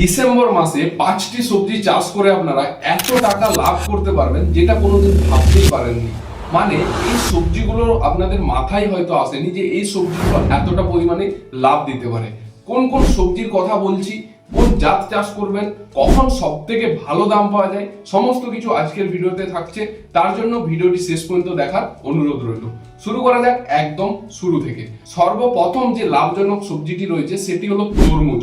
December মাসে পাঁচটি সবজি চাষ করে আপনারা এত টাকা লাভ করতে পারবেন যেটা কোনোদিন ভাবতেই পারেননি। মানে এই সবজিগুলো আপনাদের মাথায় হয়তো আসেনি যে এই সবজিগুলো এতটা পরিমাণে লাভ দিতে পারে। কোন কোন সবজির কথা বলছি, কোন জাত চাষ করবেন, কখন সব থেকে ভালো দাম পাওয়া যায়, সমস্ত কিছু আজকের ভিডিওতে থাকছে। তার জন্য ভিডিওটি শেষ পর্যন্ত দেখার অনুরোধ রইল। শুরু করা যাক একদম শুরু থেকে। সর্বপ্রথম যে লাভজনক সবজিটি রয়েছে, সেটি হলো তরমুজ।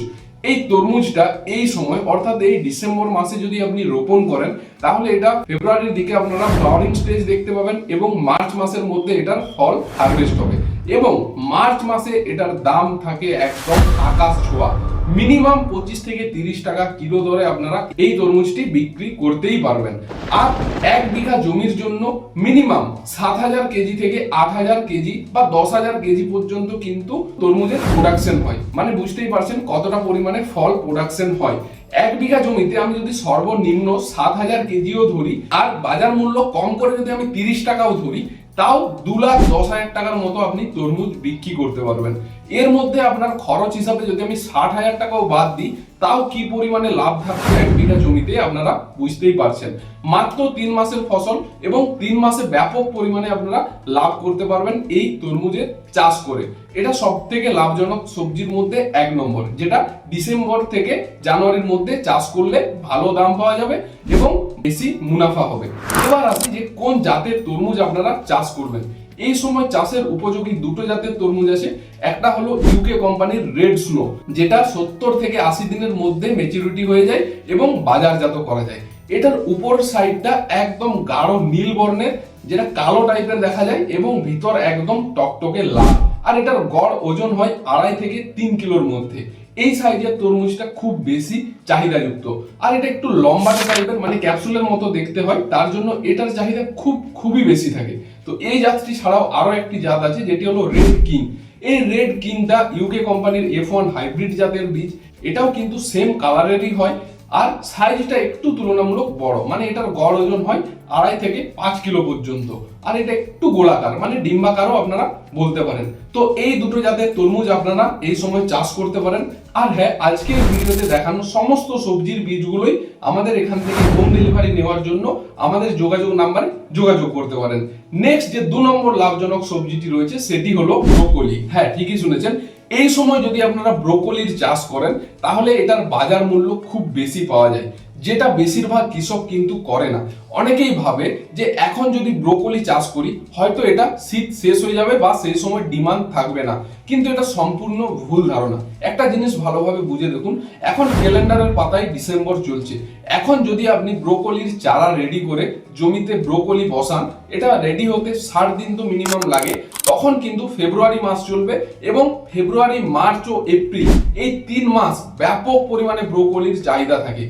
এই তরমুজটা এই সময়, অর্থাৎ এই ডিসেম্বর মাসে যদি আপনি রোপণ করেন, তাহলে এটা ফেব্রুয়ারির দিকে আপনারা ফ্লাওয়ারিং স্টেজ দেখতে পাবেন এবং মার্চ মাসের মধ্যে এটার ফল হারভেস্ট হবে। এবং মার্চ মাসে এটার দাম থাকে একদম আকাশ ছোঁয়া। মিনিমাম পঁচিশ থেকে তিরিশ টাকা কিলো দরে আপনারা এই তরমুজটি বিক্রি করতেই পারবেন। আর এক বিঘা জমির জন্য মিনিমাম সাত হাজার কেজি থেকে আট হাজার কেজি বা দশ হাজার কেজি পর্যন্ত কিন্তু তরমুজের প্রোডাকশন হয়। মানে বুঝতেই পারছেন কতটা পরিমাণে ফল প্রোডাকশন হয়। এক বিঘা জমিতে আমি যদি সর্বনিম্ন সাত হাজার কেজিও ধরি আর বাজার মূল্য কম করে যদি আমি তিরিশ টাকাও ধরি তাও দু লাখ দশ হাজার টাকার মতো আপনি তরমুজ বিক্রি করতে পারবেন। এর মধ্যে আপনার খরচ হিসাবে যদি আমি ষাট হাজার টাকাও বাদ দিই, তাও কি পরিমাণে লাভ থাকছে এক বিঘা জমিতে আপনারা বুঝতেই পারছেন। মাত্র তিন মাসের ফসল এবং তিন মাসে ব্যাপক পরিমাণে আপনারা লাভ করতে পারবেন এই তরমুজের চাষ করে। এটা সব থেকে লাভজনক সবজির মধ্যে এক নম্বর, যেটা ডিসেম্বর থেকে জানুয়ারির মধ্যে চাষ করলে ভালো দাম পাওয়া যাবে এবং বেশি মুনাফা হবে। এবার আসি যে কোন জাতের তরমুজ আপনারা চাষ করবেন। এই সময় চাষের উপযোগী দুটো জাতের তরমুজ আছে। একটা হলো ইউকে কোম্পানির রেড স্নো যেটা সত্তর থেকে আশি দিনের মধ্যে মেচুরিটি হয়ে যায় এবং বাজারজাত করা যায়। এটার উপর সাইডটা একদম গাঢ় নীল বর্ণের, যেটা কালো টাইপের দেখা যায় এবং ভিতর একদম টকটকে লাল। আর এটার গড় ওজন হয় আড়াই থেকে তিন কিলোর মধ্যে। এই সাইজের তরমুজটা খুব বেশি চাহিদাযুক্ত। আর এটা একটু লম্বা টাইপের মানে ক্যাপসুলের মতো দেখতে হয়, তার জন্য এটার চাহিদা খুব, খুবই বেশি থাকে। তো এই জাতটি ছাড়াও আরও একটি জাত আছে, যেটি হলো রেড কিং এই রেড কিংটা ইউকে কোম্পানির এফ ওয়ান হাইব্রিড জাতের বীজ। এটাও কিন্তু সেম কালারেরই হয়। আর সাইজটা একটু তুলনামূলক বড়। মানে এটার গড় ওজন হয় আড়াই থেকে পাঁচ কিলো পর্যন্ত। আর এটা একটু গোলাকার মানে ডিম্বাকারও আপনারা বলতে পারেন। তো এই দুটো জাতের তরমুজ আপনারা এই সময় চাষ করতে পারেন। আর হ্যাঁ আজকের ভিডিওতে দেখানো সমস্ত সবজির বীজগুলোই আমাদের এখান থেকে হোম ডেলিভারি নেওয়ার জন্য আমাদের যোগাযোগ নাম্বারে যোগাযোগ করতে পারেন। নেক্সট যে দু নম্বর লাভজনক সবজিটি রয়েছে, সেটি হলো ব্রোকলি। হ্যাঁ ঠিকই শুনেছেন। এই সময় যদি আপনারা ব্রোকলির চাষ করেন, তাহলে এটার বাজার মূল্য খুব বেশি পাওয়া যায়। যেটা বেশিরভাগ কৃষক কিন্তু করে না। অনেকেই ভাবে যে এখন যদি ব্রোকলি চাষ করি, হয়তো এটা শীত শেষ হয়ে যাবে বা সেই সময় ডিমান্ড থাকবে না। কিন্তু এটা সম্পূর্ণ ভুল ধারণা। একটা জিনিস ভালোভাবে বুঝে দেখুন, এখন ক্যালেন্ডারের পাতায় ডিসেম্বর চলছে। এখন যদি আপনি ব্রোকলির চারা রেডি করে জমিতে ব্রোকলি বসান, এটা রেডি হতে ষাট দিন তো মিনিমাম লাগে। তখন কিন্তু ফেব্রুয়ারি মাস চলবে এবং ফেব্রুয়ারি, মার্চ ও এপ্রিল এই তিন মাস ব্যাপক পরিমাণে ব্রোকলির চাহিদা থাকে।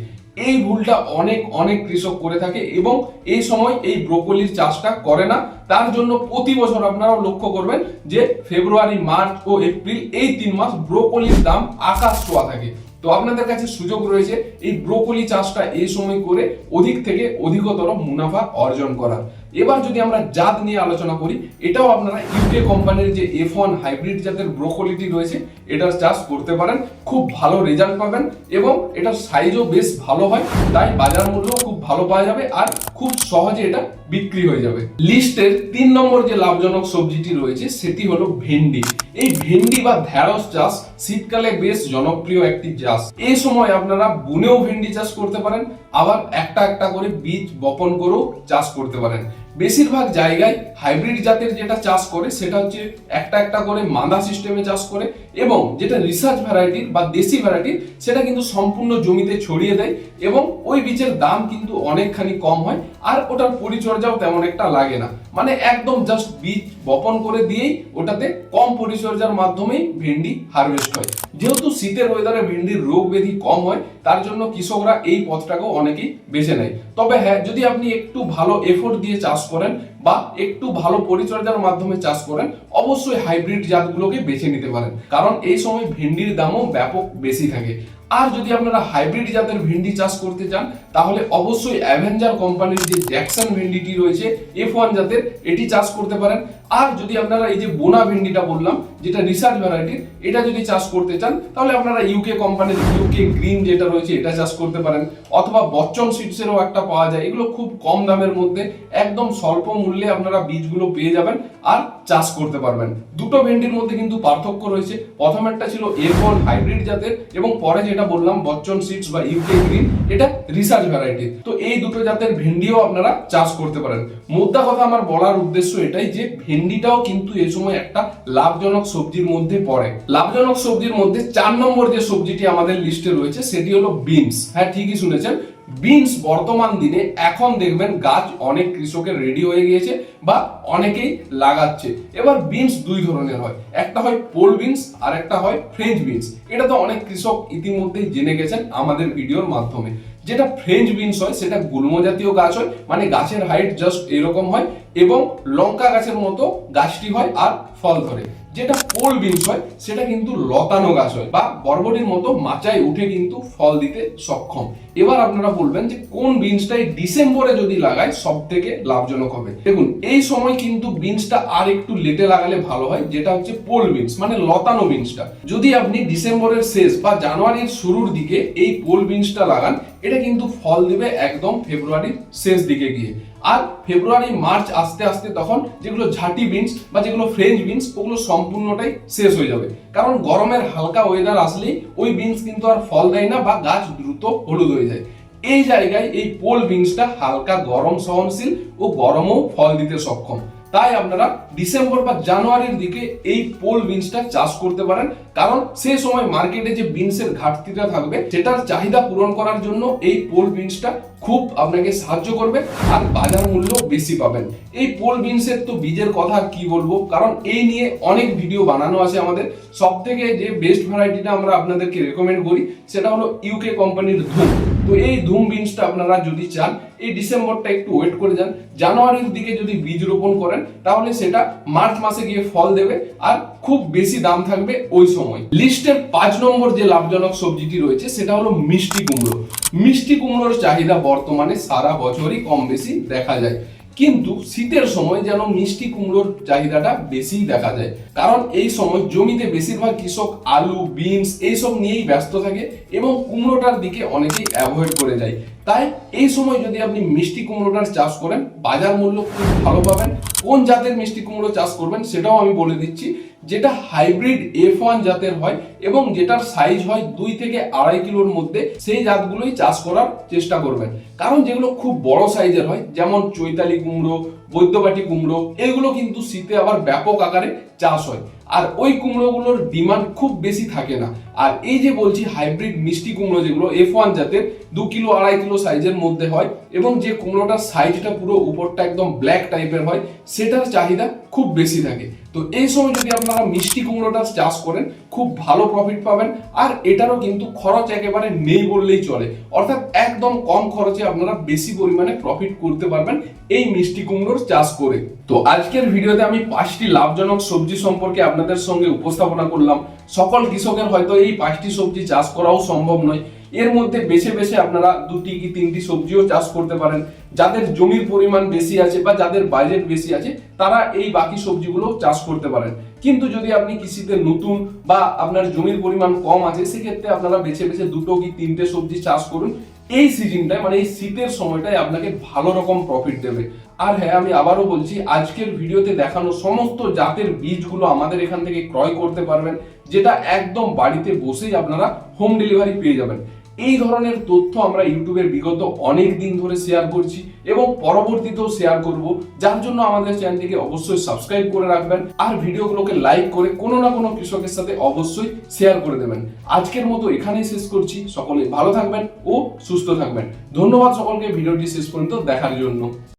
এই ভুলটা অনেক অনেক কৃষক করে থাকে এবং এই সময় এই ব্রোকলির চাষটা করে না। তার জন্য প্রতি বছর আপনারাও লক্ষ্য করবেন যে ফেব্রুয়ারি, মার্চ ও এপ্রিল এই তিন মাস ব্রোকলির দাম আকাশ ছোঁয়া থাকে। তো আপনাদের কাছে সুযোগ রয়েছে এই ব্রোকলি চাষটা এই সময় করে অধিক থেকে অধিকতর মুনাফা অর্জন করার। এবার যদি আমরা জাত নিয়ে আলোচনা করি, এটাও আপনারা ইউকে কোম্পানির যে এফ ওয়ান হাইব্রিড জাতের ব্রোকলিটি রয়েছে, এটার চাষ করতে পারেন, খুব ভালো রেজাল্ট পাবেন এবং এটার সাইজও বেশ ভালো হয়, তাই বাজার মূল্য খুব ভালো পাওয়া যাবে আর খুব সহজে এটা বিক্রি হয়ে যাবে। লিস্টের তিন নম্বর যে লাভজনক সবজিটি রয়েছে, সেটি হলো ভেন্ডি। এই ভেন্ডি বা ঢ্যাঁড়স চাষ শীতকালে বেশ জনপ্রিয় একটি চাষ। এই সময় আপনারা বুনেও ভেন্ডি চাষ করতে পারেন আবার একটা একটা করে বীজ বপন করেও চাষ করতে পারেন। বেশিরভাগ জায়গায় হাইব্রিড জাতের যেটা চাষ করে, সেটা হচ্ছে একটা একটা করে মাদা সিস্টেমে চাষ করে এবং যেটা রিসার্চ ভ্যারাইটির বা দেশি ভ্যারাইটির সেটা কিন্তু সম্পূর্ণ জমিতে ছড়িয়ে দেয় এবং ওই বীজের দাম কিন্তু অনেকখানি কম হয় আর ওটার পরিচর্যাও তেমন একটা লাগে না। মানে একদম জাস্ট বীজ বপন করে দিয়েই ওটাতে কম পরিচর্যার মাধ্যমেই ভেন্ডি হারভেস্ট হয়। যেহেতু শীতের ওয়েদারে ভেন্ডির রোগ ব্যাধি কম হয়, তার জন্য কৃষকরা এই পথটাকেও অনেকেই বেছে নেয়। তবে হ্যাঁ যদি আপনি একটু ভালো এফোর্ট দিয়ে চাষ করেন বা একটু ভালো পরিচর্যার মাধ্যমে চাষ করেন, অবশ্যই হাইব্রিড জাতগুলোকে বেছে নিতে পারেন। কারণ এই সময় ভেন্ডির দামও ব্যাপক বেশি থাকে। আর যদি আপনারা হাইব্রিড জাতের ভেন্ডি চাষ করতে চান, তাহলে অবশ্যই অ্যাভেঞ্জার কোম্পানির যে জ্যাকসন ভেন্ডিটি রয়েছে এফ ওয়ান জাতের, এটি চাষ করতে পারেন। আর যদি আপনারা এই যে বোনা ভেন্ডিটা বললাম, যেটা রিসার্চ ভ্যারাইটির, এটা যদি চাষ করতে চান, তাহলে আপনারা ইউকে কোম্পানির ইউকে গ্রিন যেটা রয়েছে, এটা চাষ করতে পারেন। অথবা বচ্চন সিডসেরও একটা পাওয়া যায়, এগুলো খুব কম দামের মধ্যে, একদম স্বল্প মূল্যে আপনারা বীজগুলো পেয়ে যাবেন আর চাষ করতে পারবেন। দুটো ভেন্ডির মধ্যে কিন্তু পার্থক্য রয়েছে। প্রথম একটা ছিল এফ হাইব্রিড জাতের এবং পরে যেটা বললাম, বচ্চন সিডস বা ইউকে গ্রিন এটা রিসার্চ ভ্যারাইটি তো এই দুটো জাতের ভেন্ডিও আপনারা চাষ করতে পারেন। মোদ্দা কথা আমার বলার উদ্দেশ্য এটাই যে, ভেন্ডিটাও কিন্তু এই সময় একটা লাভজনক সবজির মধ্যে পড়ে। লাভজনক সবজির মধ্যে চার নম্বর যে সবজিটি আমাদের লিস্টে রয়েছে, সেটি হলো বিনস হ্যাঁ ঠিকই শুনেছেন। বিনস বর্তমান দিনে এখন দেখবেন গাছ অনেক কৃষকের রেডি হয়ে গিয়েছে বা অনেকেই লাগাচ্ছে। এবার বিনস দুই ধরনের হয়। একটা হয় পোল বিনস আর একটা হয় ফ্রেঞ্চ বিনস এটা তো অনেক কৃষক ইতিমধ্যেই জেনে গেছেন আমাদের ভিডিওর মাধ্যমে। যেটা ফ্রেঞ্চ বিনস হয়, সেটা গুল্ম জাতীয় গাছ হয় মানে গাছের হাইট জাস্ট এরকম হয় এবং লঙ্কা গাছের মতো গাছটি হয় আর ফল ধরে। যেটা পোল বিনস হয়, সেটা কিন্তু লতানো গাছ হয় বা বরবটির মতো মাচায় উঠে কিন্তু ফল দিতে সক্ষম। এবার আপনারা বলবেন যে কোন বিনসটাই ডিসেম্বরে যদি লাগায় সব থেকে লাভজনক হবে? দেখুন, এই সময় কিন্তু বিনসটা আর একটু লেটে লাগালে ভালো হয়, যেটা হচ্ছে পোল বিনস মানে লতানো বিনসটা। যদি আপনি ডিসেম্বরের শেষ বা জানুয়ারির শুরুর দিকে এই পোল বিনসটা লাগান, এটা কিন্তু ফল দেবে একদম ফেব্রুয়ারির শেষ দিকে গিয়ে। আর ফেব্রুয়ারি মার্চ আস্তে আস্তে তখন যেগুলো ঝাঁটি বিনস বা যেগুলো ফ্রেঞ্চ বিনস ওগুলো সম্পূর্ণটাই শেষ হয়ে যাবে। কারণ গরমের হালকা ওয়েদার আসলেই ওই বিনস কিন্তু আর ফল দেয় না বা গাছ দ্রুত হলুদ হয়ে যায়। এই জায়গায় এই পোল বিনসটা হালকা গরম সহনশীল ও গরমও ফল দিতে সক্ষম। তাই আপনারা ডিসেম্বর বা জানুয়ারির দিকে এই পোল বিনসটা চাষ করতে পারেন। কারণ সে সময় মার্কেটে যে বিনসের ঘাটতিটা থাকবে, সেটার চাহিদা পূরণ করার জন্য এই পোল বিনসটা খুব আপনাকে সাহায্য করবে আর বাজার মূল্য বেশি পাবেন। এই পোল বিনসের তো বীজের কথা কি বলব? কারণ এই নিয়ে অনেক ভিডিও বানানো আছে আমাদের। সব থেকে যে বেস্ট ভ্যারাইটিটা আমরা আপনাদেরকে রেকমেন্ড করি, সেটা হলো ইউকে কোম্পানির ধুম। তো এই ধুম বিনসটা আপনারা যদি চান, এই ডিসেম্বরটা একটু ওয়েট করে যান। জানুয়ারির দিকে যদি বীজ রোপণ করেন, তাহলে সেটা মার্চ মাসে গিয়ে ফল দেবে। আর খুব বেশি দাম থাকবে ওই সময়। লিস্টের পাঁচ নম্বর যে লাভজনক সবজিটি রয়েছে, সেটা হলো মিষ্টি কুমড়ো। মিষ্টি কুমড়োর চাহিদা বর্তমানে সারা বছরই কম বেশি দেখা যায়। কিন্তু শীতের সময় যেন মিষ্টি কুমড়োর চাহিদাটা বেশি দেখা যায়। কারণ এই সময় জমিতে বেশিরভাগ কৃষক আলু, বিনস, এইসব নিয়েই ব্যস্ত থাকে এবং কুমড়োটার দিকে অনেকেই অ্যাভয়েড করে যায়। তাই এই সময় যদি আপনি মিষ্টি কুমড়োটার চাষ করেন, বাজার মূল্য খুব ভালো পাবেন। কোন জাতের মিষ্টি কুমড়ো চাষ করবেন সেটাও আমি বলে দিচ্ছি। যেটা হাইব্রিড এফ ওয়ান জাতের হয় এবং যেটার সাইজ হয় দুই থেকে আড়াই কিলোর মধ্যে, সেই জাতগুলোই চাষ করার চেষ্টা করবেন। কারণ যেগুলো খুব বড় সাইজের হয়, যেমন চৈতালি কুমড়ো বৈদ্যবাটি কুমড়ো, এগুলো কিন্তু শীতে আবার ব্যাপক আকারে চাষ হয়। আর ওই কুমড়োগুলোর ডিমান্ড খুব বেশি থাকে না। আর এই যে বলছি হাইব্রিড মিষ্টি কুমড়ো যেগুলো এফ ওয়ান জাতের, দু কিলো, আড়াই কিলো সাইজের মধ্যে হয় এবং যে কুমড়োটার সাইজটা পুরো উপরটা একদম ব্ল্যাক টাইপের হয়, সেটার চাহিদা খুব বেশি থাকে। তো এই সময় যদি আপনারা মিষ্টি কুমড়োটা চাষ করেন, খুব ভালো প্রফিট পাবেন আর এটারও কিন্তু খরচ একেবারে নেই বললেই চলে। অর্থাৎ একদম কম খরচে আপনারা বেশি পরিমাণে প্রফিট করতে পারবেন এই মিষ্টি কুমড়োর চাষ করে। তো আজকের ভিডিওতে আমি পাঁচটি লাভজনক সবজি সম্পর্কে আপনাদের সঙ্গে উপস্থাপনা করলাম। সকল কৃষকের হয়তো এই পাঁচটি সবজি চাষ করাও সম্ভব নয়। এর মধ্যে বেছে বেছে আপনারা দুটি কি তিনটি সবজিও চাষ করতে পারেন। যাদের জমির পরিমাণ বেশি আছে বা যাদের বাজেট বেশি আছে, তারা এই বাকি সবজিগুলো চাষ করতে পারেন। কিন্তু যদি আপনি কৃষিতে নতুন বা আপনার জমির পরিমাণ কম আছে, সেক্ষেত্রে আপনারা বেছে বেছে দুটো কি তিনটে সবজি চাষ করুন। এই সিজনটায় মানে এই শীতের সময়টায় আপনাকে ভালো রকম প্রফিট দেবে। আর হ্যাঁ আমি আবারও বলছি, আজকের ভিডিওতে দেখানো সমস্ত জাতের বীজগুলো আমাদের এখান থেকে ক্রয় করতে পারবেন, যেটা একদম বাড়িতে বসেই আপনারা হোম ডেলিভারি পেয়ে যাবেন। এই ধরনের তথ্য আমরা ইউটিউবের বিগত অনেক দিন ধরে শেয়ার করছি এবং পরবর্তীতেও শেয়ার করব। যার জন্য আমাদের চ্যানেলটিকে অবশ্যই সাবস্ক্রাইব করে রাখবেন আর ভিডিওগুলোকে লাইক করে কোনো না কোনো কৃষকের সাথে অবশ্যই শেয়ার করে দেবেন। আজকের মতো এখানেই শেষ করছি। সকলে ভালো থাকবেন ও সুস্থ থাকবেন। ধন্যবাদ সকলকে। ভিডিওটি শেষ পর্যন্ত দেখার জন্য।